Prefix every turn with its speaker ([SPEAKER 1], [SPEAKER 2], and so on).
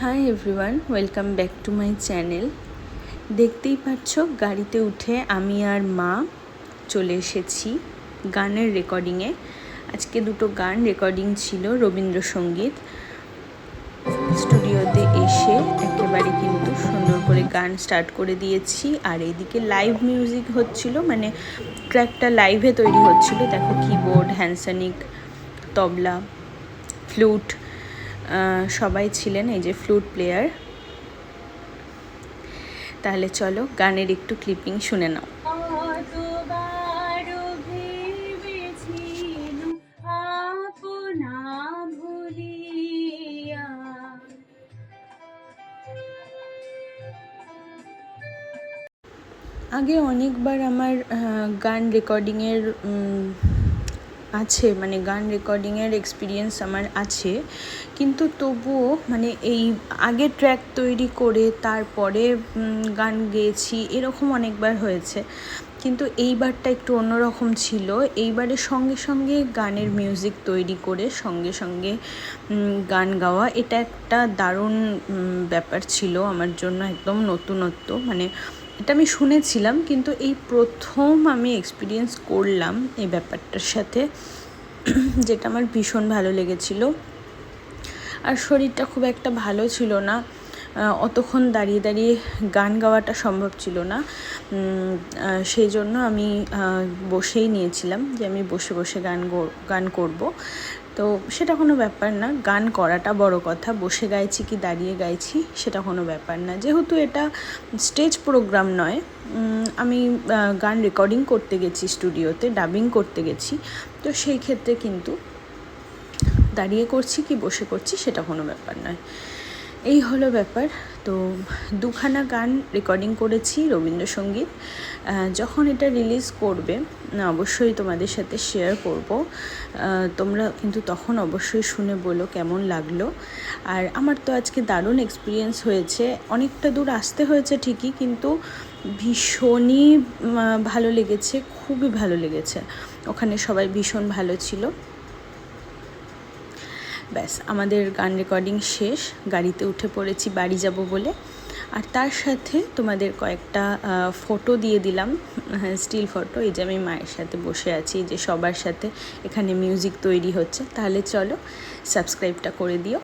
[SPEAKER 1] Hi everyone welcome back to my channel দেখতেই পাচ্ছ, গাড়িতে উঠে আমি আর মা চলে এসেছি গানের রেকর্ডিংয়ে আজকে দুটো গান রেকর্ডিং ছিল রবীন্দ্রসঙ্গীত। স্টুডিওতে এসে একেবারে কিন্তু সুন্দর করে গান স্টার্ট করে দিয়েছি। আর এইদিকে লাইভ মিউজিক হচ্ছিল মানে ট্র্যাকটা লাইভে তৈরি হচ্ছিল। দেখো কিবোর্ড হ্যান্ডসানিক তবলা ফ্লুট সবাই ছিলেন এই যে ফ্লুট প্লেয়ার। তাহলে চলো গানের একটু ক্লিপিং শুনে নাও। আগে অনেকবার আমার গান রেকর্ডিংয়ের আছে মানে গান রেকর্ডিংয়ের এক্সপিরিয়েন্স আমার আছে। কিন্তু তবুও মানে এই আগে ট্র্যাক তৈরি করে তারপরে গান গেয়েছি, এরকম অনেকবার হয়েছে। কিন্তু এইবারটা একটু অন্যরকম ছিল। এইবারে সঙ্গে সঙ্গে গানের মিউজিক তৈরি করে সঙ্গে সঙ্গে গান গাওয়া, এটা একটা দারুণ ব্যাপার ছিল আমার জন্য, একদম নতুনত্ব। মানে এটা আমি শুনেছিলাম, কিন্তু এই প্রথম আমি এক্সপিরিয়েন্স করলাম এই ব্যাপারটার সাথে, যেটা আমার ভীষণ ভালো লেগেছিল। আর শরীরটা খুব একটা ভালো ছিল না অতক্ষণ দাঁড়িয়ে দাঁড়িয়ে গান গাওয়াটা সম্ভব ছিল না। সেই জন্য আমি বসেই নিয়েছিলাম যে আমি বসে বসে গান গান করব। তো সেটা কোনো ব্যাপার না। গান করাটা বড় কথা। বসে গাইছি কি দাঁড়িয়ে গাইছি সেটা কোনো ব্যাপার না। যেহেতু এটা স্টেজ প্রোগ্রাম নয় আমি গান রেকর্ডিং করতে গেছি স্টুডিওতে, ডাবিং করতে গেছি। তো সেই ক্ষেত্রে কিন্তু দাঁড়িয়ে করছি কি বসে করছি সেটা কোনো ব্যাপার নয়। এই হলো ব্যাপার। তো দুখানা গান রেকর্ডিং করেছি রবীন্দ্রসঙ্গীত। যখন এটা রিলিজ করবে অবশ্যই তোমাদের সাথে শেয়ার করব। তোমরা কিন্তু তখন অবশ্যই শুনে বলো কেমন লাগল। আর আমার তো আজকে দারুণ এক্সপিরিয়েন্স হয়েছে। অনেকটা দূর আসতে হয়েছে ঠিকই, কিন্তু ভীষণই ভালো লেগেছে, খুবই ভালো লেগেছে। ওখানে সবাই ভীষণ ভালো ছিল। ব্যাস, আমাদের গান রেকর্ডিং শেষ, গাড়িতে উঠে পড়েছি, বাড়ি যাব বলে। আর তার সাথে তোমাদের কয়েকটা ফটো দিয়ে দিলাম স্টিল ফটো এই যে আমি মায়ের সাথে বসে আছি, যে সবার সাথে এখানে মিউজিক তৈরি হচ্ছে। তাহলে চলো সাবস্ক্রাইবটা করে দিও।